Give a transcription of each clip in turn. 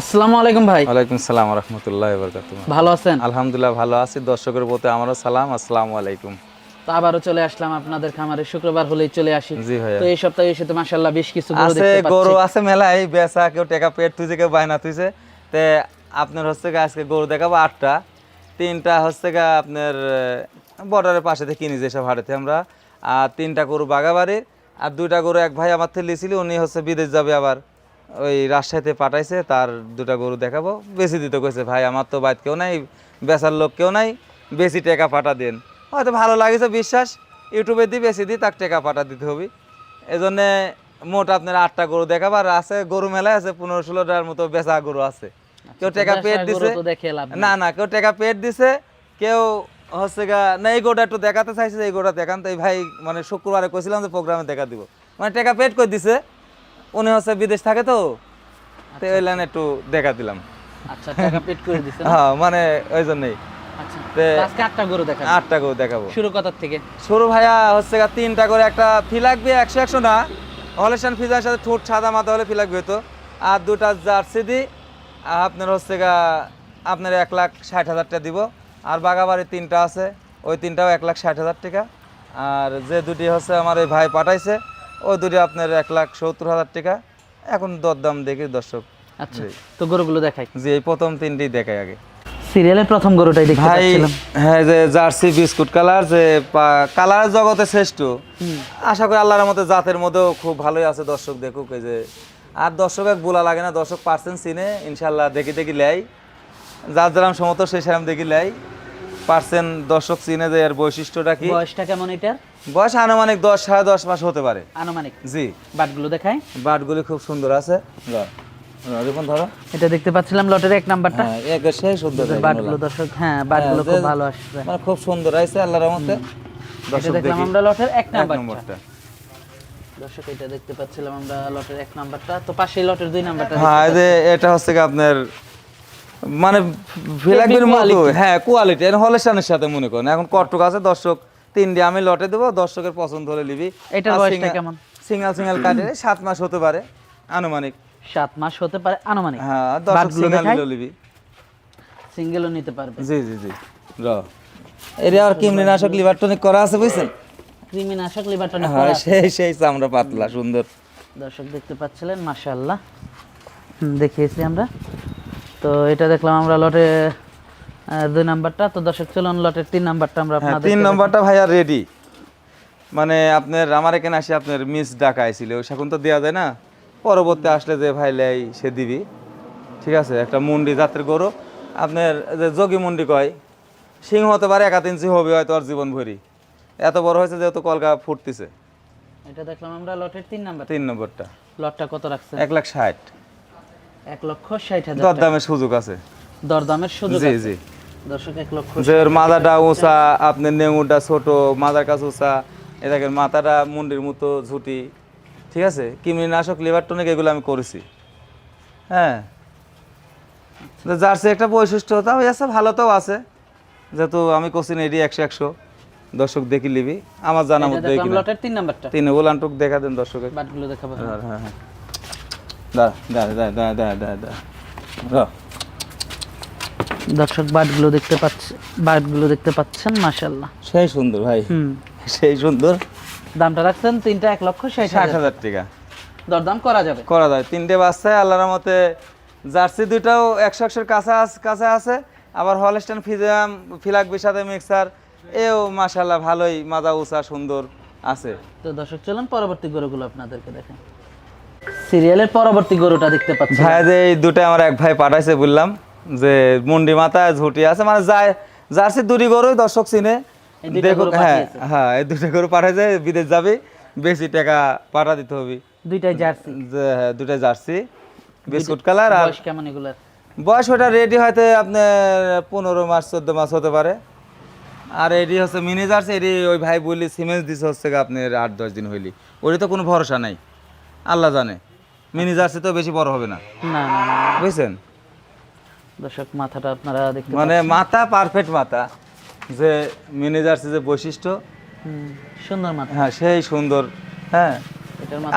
আসসালামু আলাইকুম ভাই। ওয়ালাইকুম সালাম রহমতুল্লাহ বরকাত ভালো আছেন? আলহামদুলিল্লাহ ভালো আছি। দর্শকের প্রতি আমারও সালাম। আসসালামু আলাইকুম। তো আবারও চলে আসলাম আপনাদের খামারে। শুক্রবার হলেই চলে আসি। তো এই সপ্তাহে এসে তো মাশাআল্লাহ বেশ কিছু গরু আছে দেখতে গরু পাচ্ছি। আছে মেলায় বেচা কেউ টাকা পেট তুইছে কেউ বায়না তুইছে তে আপনার হচ্ছে আজকে গরু দেখাবো আটটা। তিনটা হচ্ছে গা আপনার বর্ডারের পাশে থেকে কিনি যেসব হাটেতে আমরা। আর তিনটা গরু বাগাবাড়ির আর দুইটা গরু এক ভাই আমার থেকে লিছিল উনি হচ্ছে বিদেশ যাবে আবার। ওই রাজশাহীতে পাঠাইছে তার দুটা গরু দেখাবো। বেশি দিতে কইছে ভাই আমার তো বাইত কেউ নাই বেচার লোক কেউ নাই বেশি টাকা পাঠা দেন। হয়তো ভালো লাগেছে বিশ্বাস। ইউটিউবে দিই বেশি দিই তার টাকা পাঠা দিতে হবে। এই জন্যে মোট আপনার আটটা গরু দেখাবার আছে গরু মেলায় আছে পনেরো ষোলোটার মতো বেচা গরু আছে। কেউ টাকা পেট দিছে। না না কেউ টাকা পেট দিছে কেউ হচ্ছে গা না এই গোটা একটু দেখাতে চাইছে এই গোটা দেখান তো এই ভাই মানে শুক্রবারে কইছিলাম যে প্রোগ্রামে দেখা দিব। মানে টাকা পেট করে দিছে উনি হচ্ছে বিদেশ থাকে তো তো ওই লাইনে একটু দেখা দিলাম। আচ্ছা টাকা পেট করে দিছেন হ্যাঁ মানে ওই জন্যই। আচ্ছা আজকে আটটা গরু দেখা আটটা গরু দেখাবো। শুরু কথার থেকে। সরু ভাইয়া হচ্ছে তিনটা করে একটা ফি লাগবে একশো একশো না। হলেশান ফিজার সাথে ঠোঁট সাদা মাথা হলে ফি লাগবে তো। আর দুটা জার্সি দি আপনার হচ্ছে গা আপনার এক লাখ ষাট হাজার টাকা দিব। আর তিনটা আছে ওই তিনটাও এক লাখ ষাট হাজার টাকা। আর যে দুটি হচ্ছে আমার ওই ভাই পাঠাইছে ওই দুটি আপনার এক লাখ সত্তর হাজার টাকা। এখন দরদাম দেখি দর্শক। আচ্ছা তো গরুগুলো দেখাই। যে এই প্রথম তিনটি দেখাই আগে। সিরিয়ালের প্রথম গরুটাই দেখতে পাচ্ছিলাম। হ্যাঁ যে জার্সি বিস্কুট কালার যে কালার জগতে শ্রেষ্ঠ। আশা করি আল্লাহর মতো জাতের মধ্যেও খুব ভালোই আছে দর্শক দেখুক এই যে। আর দর্শক এক বোলা লাগে না দর্শক পার্সেন্ট চিনে ইনশাল্লাহ দেখি দেখি লেই যার যেরাম সমত সে সেরাম দেখি লেই পার্সেন্ট দর্শক চিনে যে এর বৈশিষ্ট্যটা কি? বয়সটা কেমন এটার? বয়স আনুমানিক দশ সাড়ে দশ মাস হতে পারে। আনুমানিক। জি। বাটগুলো দেখাই। বাটগুলি খুব সুন্দর আছে। ধরো। এটা দেখতে পাচ্ছিলাম লটের এক নাম্বারটা। হ্যাঁ এক সেই সুন্দর বাটগুলো দর্শক বাটগুলো খুব ভালো আসছে। মানে খুব সুন্দর আছে আল্লাহর রহমতে। দর্শক দেখলাম দেখি। আমরা লটের এক এক নাম্বারটা। দর্শক এটা দেখতে পাচ্ছিলাম আমরা লটের এক নাম্বারটা। তো পাশে লটের দুই নাম্বারটা হ্যাঁ যে এটা হচ্ছে কি আপনার মানে ফিলাকবির মতো। হ্যাঁ কোয়ালিটি এর হলেশানের সাথে মনে করেন। এখন কটক আছে দর্শক তিনটি আমি লটে দেবো দর্শকের পছন্দ হলে নিবি। এটার বয়সটা কেমন? সিঙ্গেল সিঙ্গেল কাটে সাত মাস হতে পারে আনুমানিক। সাত মাস হতে পারে আনুমানিক। হ্যাঁ আর দর্শক? সিঙ্গেলও নিতে পারবে। জি জি জি। র। এর আর কিমনি নাশক লিভার টনিক করা আছে বুঝছেন? কৃমিনাশক লিভারটা হ্যাঁ সেই সেই চামড়া পাতলা সুন্দর। দর্শক দেখতে পাচ্ছিলেন মাশাআল্লাহ। দেখিয়েছি আমরা। তো এটা দেখলাম আমরা লটে দুই নাম্বারটা। তো দর্শক চলুন লটের তিন নাম্বারটা আমরা হ্যাঁ আপনাদের তিন নম্বরটা ভাইয়া রেডি মানে আপনার আমার এখানে আসে আপনার মিস ডাকা আইছিল সেখন তো দেওয়া যায় না? পরবর্তী আসলে যে ভাই লাই সে দিবি। ঠিক আছে? একটা মুন্ডি জাতের গরু। আপনার যে যোগী মুন্ডি কয় সিংহ হতে পারে একাত ইঞ্চি হবে হয়তো আর জীবন ভরি। এত বড় হয়েছে যেহেতু কলকা ফুটতেছে। এটা দেখলাম আমরা লটের তিন নাম্বার। তিন নম্বরটা। লটটা কত রাখছেন? এক লাখ ষাট। এক লক্ষ ষাট হাজার দর টাকা। দামের সুযোগ আছে। দরদামের সুযোগ জি জি। দর্শক এক লক্ষ যে মাথাটা উঁচা আপনার নেঙুটা ছোট মাথার কাছে উঁচা এ দেখেন মাথাটা মুন্ডির মতো ঝুটি। ঠিক আছে? কৃমিনাশক লিভার টনিক এগুলো আমি করেছি। হ্যাঁ? জার্সি একটা বৈশিষ্ট্য তাও আছে ভালো তো আছে। যেহেতু আমি কোচিন এডি একশো একশো। দর্শক দেখি লিবি আমার জানা মতো তিন নাম্বারটা। তিন ওলান টুক দেখা দেন দর্শক বাটগুলো দেখাবো। দর্শক বাটগুলো দেখতে পাচ্ছে বাটগুলো দেখতে পাচ্ছেন মাশাআল্লাহ। সেই সুন্দর ভাই। সেই সুন্দর। দামটা রাখছেন তিনটা এক লক্ষ ষাট হাজার। টাকা। দরদাম করা যাবে। করা যায়। তিনটে বাচ্চায় আল্লাহর মতে জার্সি দুইটাও একশো একশোর কাছে কাছে আছে। আবার হলস্টেন ফিজাম ফিলাক বিষাদে মিক্সার এও মাশাল্লাহ ভালোই মাজা উষা সুন্দর আছে। তো দর্শক চলুন পরবর্তী গরুগুলো আপনাদেরকে দেখেন। সিরিয়ালের পরবর্তী গরুটা দেখতে পাচ্ছি। ভাই যে এই দুটো আমার এক ভাই পাঠাইছে বললাম যে মুন্ডি মাথায় ঝুটি আছে মানে যায় জার্সি দুটি গরুই দর্শক চিনে। গরু হ্যাঁ হ্যাঁ এই দুটো গরু পাঠাইছে বিদেশ যাবে বেশি টাকা পাঠা দিতে হবে। দুইটাই জার্সি। হ্যাঁ, জার্সি বিস্কুট কালার আর কেমন এগুলার? বয়স ওটা রেডি হয়তো আপনার পনেরো মাস চোদ্দ মাস হতে পারে। আর এটি হচ্ছে মিনি জার্সি এটি ওই ভাই বললি সিমেন্স দিছে হচ্ছে আপনার আট দশ দিন হইলি। ওটি তো কোনো ভরসা নাই আল্লাহ জানে। মিনি জার্সি তো বেশি বড় হবে না। না না না বুঝছেন? দর্শক মাথাটা আপনারা দেখতে মানে মাথা পারফেক্ট মাথা। যে মিনি জার্সি যে বৈশিষ্ট্য সুন্দর মাথা। হ্যাঁ সেই সুন্দর। হ্যাঁ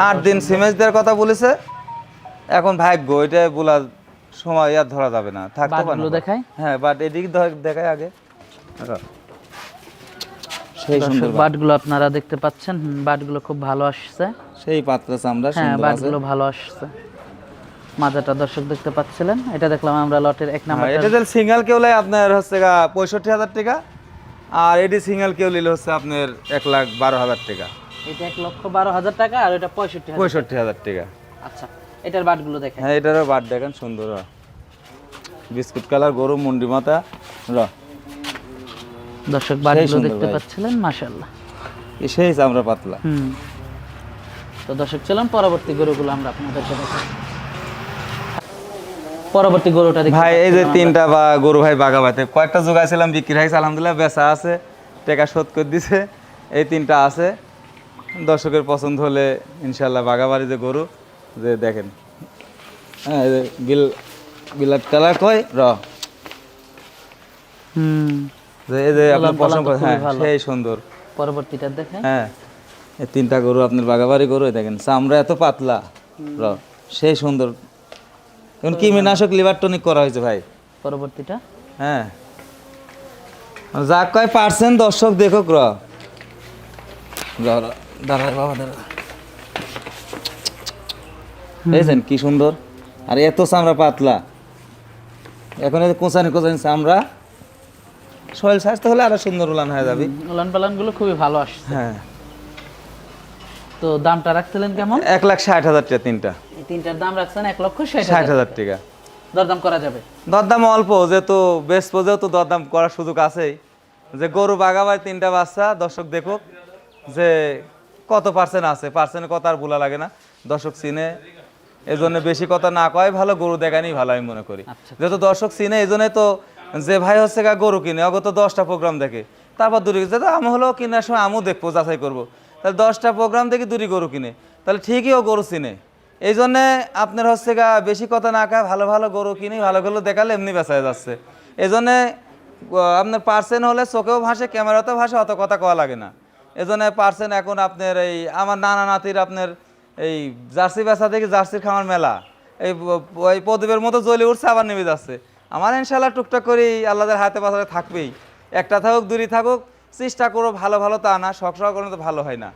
আট দিন সিমেন্স দেওয়ার কথা বলেছে। এখন ভাগ্য এটা বলা সময় আর ধরা যাবে না থাকতে পারে না। দেখায়? হ্যাঁ বাট এদিক দেখায় আগে। সেই সুন্দর বাটগুলো আপনারা দেখতে পাচ্ছেন। বাটগুলো খুব ভালো আসছে। সেই পাত্রা চামড়া হ্যাঁ বাটগুলো ভালো আসছে। মাজাটা দর্শক দেখতে পাচ্ছিলেন। এটা দেখলাম আমরা লটের এক নাম্বার হ্যাঁ, এটা যদি সিঙ্গেল কেউ লাই আপনার হচ্ছে গা পঁয়ষট্টি হাজার টাকা আর এটি সিঙ্গেল কেউ নিলে হচ্ছে আপনার এক লাখ বারো হাজার টাকা। এটা এক লক্ষ বারো হাজার টাকা আর এটা পঁয়ষট্টি পঁয়ষট্টি হাজার টাকা। আচ্ছা এটার বাটগুলো দেখেন। হ্যাঁ এটারও বাট দেখেন সুন্দর। বিস্কুট কালার গরু মুন্ডি মাথা। র। দর্শক বাটগুলো দেখতে পাচ্ছিলেন মাশাল্লাহ সেই চামড়া পাতলা। হুম। তো দর্শক চলুন পরবর্তী গরুগুলো আমরা আপনাদেরকে দেখাই। পরবর্তী গরুটা ভাই এই যে তিনটা বা গরু ভাই বাগাবাতে কয়েকটা জোগাইছিলাম বিক্রি হয়েছে আলহামদুলিল্লাহ বেচা আছে টাকা শোধ করে দিছে এই তিনটা আছে। দর্শকের পছন্দ হলে ইনশাল্লাহ বাগাবাড়ি যে গরু যে দেখেন। হ্যাঁ এই বিল বিলাট কালার কয়? র। হুম। যে এই যে আপনার পালন পালন পছন্দ হ্যাঁ সেই সুন্দর। পরবর্তীটা দেখেন। হ্যাঁ এই তিনটা গরু আপনার বাগাবাড়ি গরু দেখেন চামড়া এত পাতলা। র সেই সুন্দর এখন কৃমিনাশক লিভার টনিক করা হয়েছে ভাই। পরবর্তীটা? হ্যাঁ। যা কয় পার্সেন্ট দর্শক দেখুক র। র, র, দাঁড়ায় বাবা দাঁড়া। দেখছেন কি সুন্দর? আর এত চামড়া পাতলা। এখন কোঁচানি কোঁচানি চামড়া। শরীর স্বাস্থ্য হলে আরও সুন্দর উলান হয়ে যাবে। উলান পালানগুলো খুবই ভালো আসছে। হ্যাঁ। তো দামটা রাখছিলেন কেমন? এক লাখ ষাট হাজার টাকা তিনটা। তিনটার দাম রাখছেন এক লক্ষ ষাট হাজার টাকা। দরদাম করা যাবে? দরদাম অল্প যেহেতু বেশ যেহেতু দরদাম করার সুযোগ আছেই। যে গরু বাগাবার তিনটা বাচ্চা দর্শক দেখুক যে কত পার্সেন্ট আছে। পার্সেন্ট কথা আর ভুলা লাগে না। দর্শক চিনে এই জন্য বেশি কথা না কয় ভালো গরু দেখানি ভালো আমি মনে করি। আচ্ছা। যেহেতু দর্শক চিনে এই জন্যই তো যে ভাই হচ্ছে গা গরু কিনে অগত দশটা প্রোগ্রাম দেখে। তারপর দূরে যেহেতু আমি হলো কেনার সময় আমিও দেখব যাচাই করব। তাহলে দশটা প্রোগ্রাম দেখে দূরে গরু কিনে। তাহলে ঠিকই ও গরু চিনে। এই জন্যে আপনার হচ্ছে গা বেশি কথা না খায়, ভালো ভালো গরু কিনি, ভালো ভালো দেখালে এমনি বেচা যাচ্ছে। এই জন্যে আপনার পার্সেন্ট হলে চোখেও ভাসে, ক্যামেরাতেও ভাসে, অত কথা কওয়া লাগে না। এই জন্য পার্সেন্ট এখন আপনার এই আমার নানা নাতির আপনার এই জার্সি বেচা দেখি, জার্সির খামার মেলা। এই ওই প্রদীপের মতো জ্বলে উঠছে, আবার নেমে যাচ্ছে। আমার ইনশাল্লাহ টুকটাক করি আল্লাহদের হাতে পাশে থাকবেই। একটা থাকুক দূরে থাকুক চেষ্টা করো ভালো ভালো তা না শখ করলে তো ভালো হয় না।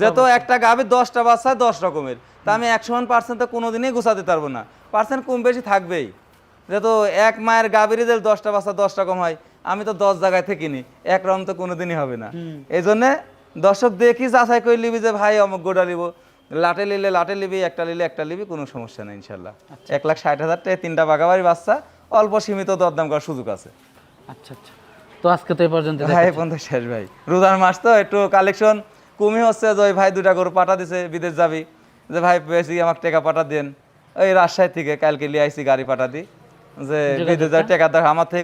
যেহেতু একটা গাভীর দশটা বাচ্চা দশ রকমের। তা আমি একশো পার্সেন্ট তো কোনোদিনই গুছাতে পারব না। পার্সেন্ট কম বেশি থাকবেই। যেহেতু এক মায়ের গাভীরই যে দশটা বাচ্চা দশ রকম হয় আমি তো দশ জায়গায় থেকে নি এক রকম তো কোনোদিনই হবে না। এই জন্যে দর্শক দেখি যাচাই করে নিবি যে ভাই অমুক গোটা নিব। লাটে নিলে লাটে নিবি একটা নিলে একটা নিবি কোনো সমস্যা নেই ইনশাল্লাহ। এক লাখ ষাট হাজার টাকা তিনটা বাগাবাড়ি বাচ্চা অল্প সীমিত দরদাম করার সুযোগ আছে। আচ্ছা আচ্ছা। তো আজকে তো এই পর্যন্ত ভাই পর্যন্ত শেষ ভাই। রোজার মাস তো একটু কালেকশন কমই হচ্ছে যে ওই ভাই দুটা গরু পাঠা দিছে বিদেশ যাবি। যে ভাই বেশি আমাকে টাকা পাঠা দেন। ওই রাজশাহী থেকে কালকে লিয়ে আইসি গাড়ি পাঠা দি। যে বিদেশ যাওয়ার টাকা দেখ আমার থেকে